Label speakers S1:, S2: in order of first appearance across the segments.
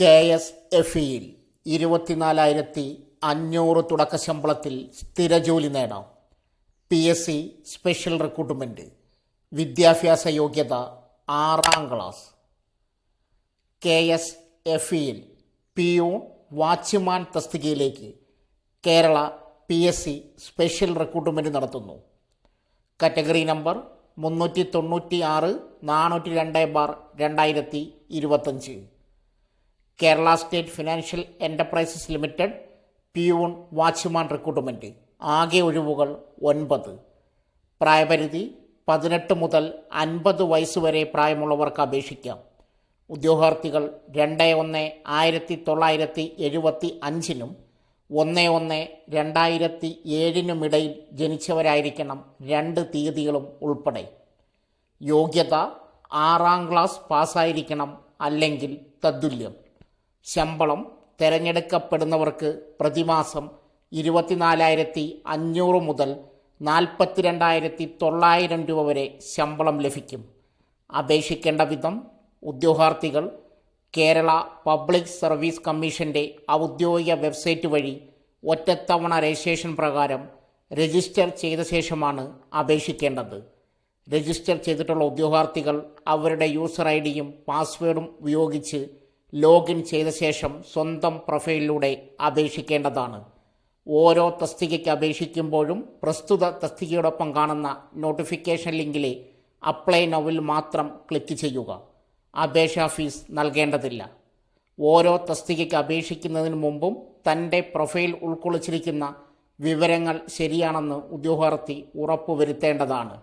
S1: K S F ഇയിൽ ഇരുപത്തിനാലായിരത്തി അഞ്ഞൂറ് തുടക്ക ശമ്പളത്തിൽ സ്ഥിര ജോലി നേടാം. P S C special recruitment വിദ്യാഭ്യാസ യോഗ്യത ആറാം ക്ലാസ്. കെ എസ് എഫ് ഇയിൽ പി യു വാച്ച്മാൻ തസ്തികയിലേക്ക് Kerala P S C special recruitment നടത്തുന്നു. കാറ്റഗറി നമ്പർ മുന്നൂറ്റി തൊണ്ണൂറ്റി ആറ് നാനൂറ്റി രണ്ട് ബാർ രണ്ടായിരത്തി ഇരുപത്തഞ്ച് Kerala state financial enterprises limited peon watchman recruitment ആകെ ഒഴിവുകൾ ഒൻപത്. പ്രായപരിധി പതിനെട്ട് മുതൽ അൻപത് വയസ്സ് വരെ പ്രായമുള്ളവർക്ക് അപേക്ഷിക്കാം. ഉദ്യോഗാർത്ഥികൾ രണ്ട് ഒന്ന് ആയിരത്തി തൊള്ളായിരത്തി എഴുപത്തി അഞ്ചിനും ഒന്ന് ഒന്ന് രണ്ടായിരത്തി ഏഴിനുമിടയിൽ ജനിച്ചവരായിരിക്കണം രണ്ട് തീയതികളും ഉൾപ്പെടെ. യോഗ്യത ആറാം ക്ലാസ് പാസ്സായിരിക്കണം അല്ലെങ്കിൽ തത്തുല്യം ശമ്പളം തിരഞ്ഞെടുക്കപ്പെടുന്നവർക്ക് പ്രതിമാസം ഇരുപത്തിനാലായിരത്തി അഞ്ഞൂറ് മുതൽ നാൽപ്പത്തിരണ്ടായിരത്തി തൊള്ളായിരം രൂപ വരെ ശമ്പളം ലഭിക്കും. അപേക്ഷിക്കേണ്ട വിധം ഉദ്യോഗാർത്ഥികൾ കേരള പബ്ലിക് സർവീസ് കമ്മീഷന്റെ ഔദ്യോഗിക വെബ്സൈറ്റ് വഴി ഒറ്റത്തവണ രജിസ്ട്രേഷൻ പ്രകാരം രജിസ്റ്റർ ചെയ്ത ശേഷമാണ് അപേക്ഷിക്കേണ്ടത്. രജിസ്റ്റർ ചെയ്തിട്ടുള്ള ഉദ്യോഗാർത്ഥികൾ അവരുടെ യൂസർ ഐ ഡിയും പാസ്വേഡും ഉപയോഗിച്ച് ലോഗിൻ ചെയ്ത ശേഷം സ്വന്തം പ്രൊഫൈലിലൂടെ അപേക്ഷിക്കേണ്ടതാണ്. ഓരോ തസ്തികയ്ക്ക് അപേക്ഷിക്കുമ്പോഴും പ്രസ്തുത തസ്തികയോടൊപ്പം കാണുന്ന നോട്ടിഫിക്കേഷൻ ലിങ്കിലെ അപ്ലൈ നൗവിൽ മാത്രം ക്ലിക്ക് ചെയ്യുക. അപേക്ഷാ ഫീസ് നൽകേണ്ടതില്ല. ഓരോ തസ്തികയ്ക്ക് അപേക്ഷിക്കുന്നതിന് മുമ്പും തന്റെ പ്രൊഫൈൽ ഉൾക്കൊള്ളിച്ചിരിക്കുന്ന വിവരങ്ങൾ ശരിയാണെന്ന് ഉദ്യോഗാർത്ഥി ഉറപ്പുവരുത്തേണ്ടതാണ്.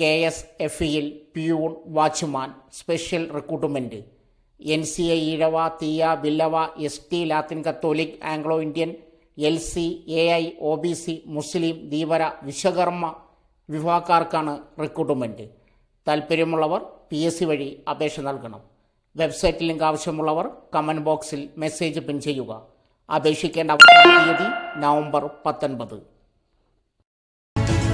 S1: കെ എസ് എഫ് ഇയിൽ peon watchman special recruitment N C A Ezhava Thiyya Villava S T Latin Catholic Anglo Indian L C A I O B C മുസ്ലിം ധീവര വിശ്വകർമ്മ വിഭാഗക്കാർക്കാണ് റിക്രൂട്ട്മെന്റ് താല്പര്യമുള്ളവർ പി എസ് സി വഴി അപേക്ഷ നൽകണം. വെബ്സൈറ്റ് ലിങ്ക് ആവശ്യമുള്ളവർ comment ബോക്സിൽ message pin ചെയ്യുക. അപേക്ഷിക്കേണ്ട അവസാന തീയതി നവംബർ പത്തൊൻപത്.